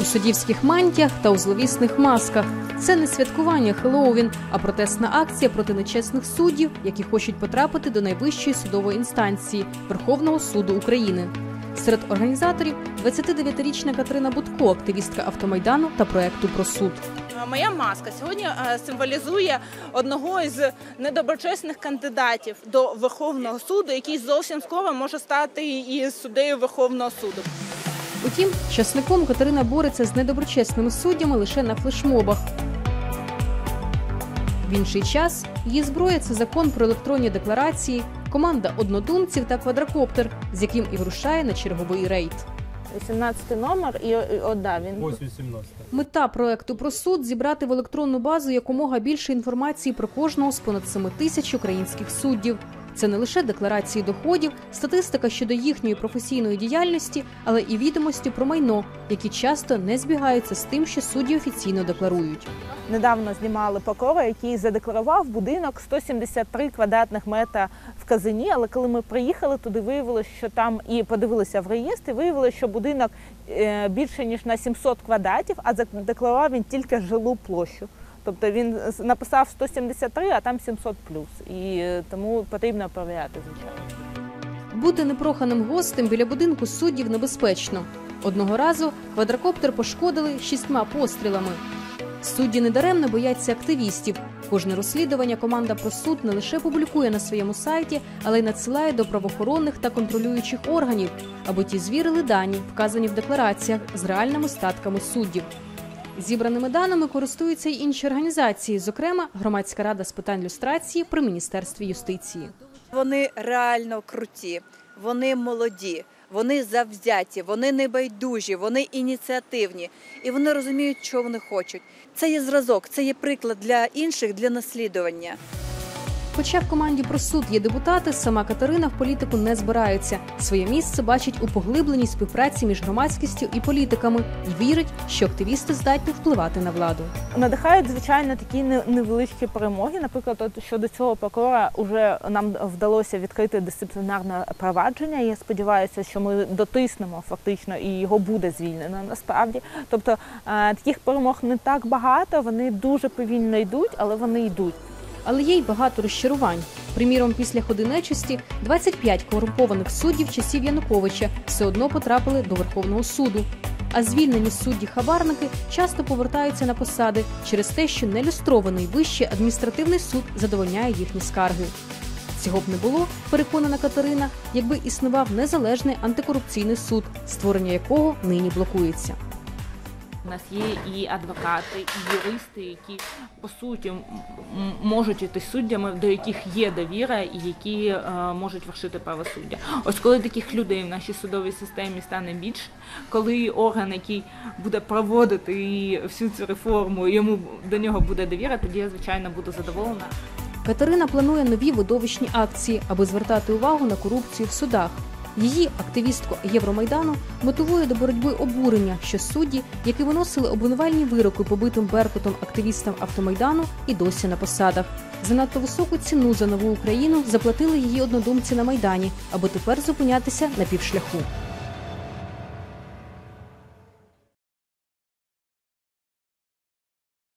У суддівських мантіях та у зловісних масках. Це не святкування Хеллоуін, а протестна акція проти нечесних суддів, які хочуть потрапити до найвищої судової інстанції Верховного суду України. Серед організаторів 29-річна Катерина Будко, активістка автомайдану та проекту про суд. Моя маска сьогодні символізує одного із недоброчесних кандидатів до Верховного суду, який зовсім скоро може стати і суддею Верховного суду. Утім, часником Катерина бореться з недоброчесними суддями лише на флешмобах. В інший час її зброя це закон про електронні декларації, команда однодумців та квадрокоптер, з яким і вирушає на черговий рейд. 18 номер і, і от, да, він Ось 18. Мета проекту про суд зібрати в електронну базу якомога більше інформації про кожного з понад 7 тисяч українських суддів. Це не лише декларації доходів, статистика щодо їхньої професійної діяльності, але і відомості про майно, які часто не збігаються з тим, що судді офіційно декларують. недавно знімали прокурора, який задекларував будинок 173 квадратних метра в Казині. Але коли ми приїхали туди, виявилося, що там і подивилися в реєстрі, виявилося, що будинок е, більше ніж на 700 квадратів, а задекларував він тільки жилу площу. Тобто він написав 173, а там 700 плюс. І е, тому потрібно перевіряти, звичайно. Бути непроханим гостем біля будинку суддів небезпечно. Одного разу квадрокоптер пошкодили шістьма пострілами. Судді недаремно бояться активістів. Кожне розслідування команда про суд не лише публікує на своєму сайті, але й надсилає до правоохоронних та контролюючих органів, аби ті звірили дані, вказані в деклараціях з реальними статками суддів. Зібраними даними користуються й інші організації, зокрема громадська рада з питань люстрації при міністерстві юстиції. Вони реально круті, вони молоді, вони завзяті, вони небайдужі, вони ініціативні і вони розуміють, що вони хочуть. Це є зразок, це є приклад для інших для наслідування. Хоча в команді про суд є депутати, сама Катерина в політику не збирається. Своє місце бачить у поглибленій співпраці між громадськістю і політиками і вірить, що активісти здатні впливати на владу. Надихають, звичайно, такі не- невеличкі перемоги. Наприклад, от щодо цього прокурора вже нам вдалося відкрити дисциплінарне провадження. Я сподіваюся, що ми дотиснемо фактично і його буде звільнено насправді. Тобто е, таких перемог не так багато, вони дуже повільно йдуть, але вони йдуть. Але є й багато розчарувань. Приміром, після ходи нечисті 25 корумпованих суддів часів Януковича все одно потрапили до Верховного суду. А звільнені судді-хабарники часто повертаються на посади через те, що нелюстрований вищий адміністративний суд задовольняє їхні скарги. Цього б не було, переконана Катерина, якби існував незалежний антикорупційний суд, створення якого нині блокується. У нас є і адвокати, і юристи, які по суті можуть іти суддями, до яких є довіра і які е, можуть вершити правосуддя. Ось коли таких людей в нашій судовій системі стане більше, коли орган, який буде проводити всю цю реформу, йому до нього буде довіра, тоді я звичайно буду задоволена. Катерина планує нові видовищні акції, аби звертати увагу на корупцію в судах. Її активістку Євромайдану мотивує до боротьби обурення, що судді, які виносили обвинувальні вироки побитим беркутом активістам автомайдану, і досі на посадах. Занадто високу ціну за нову Україну заплатили її однодумці на майдані, аби тепер зупинятися на півшляху.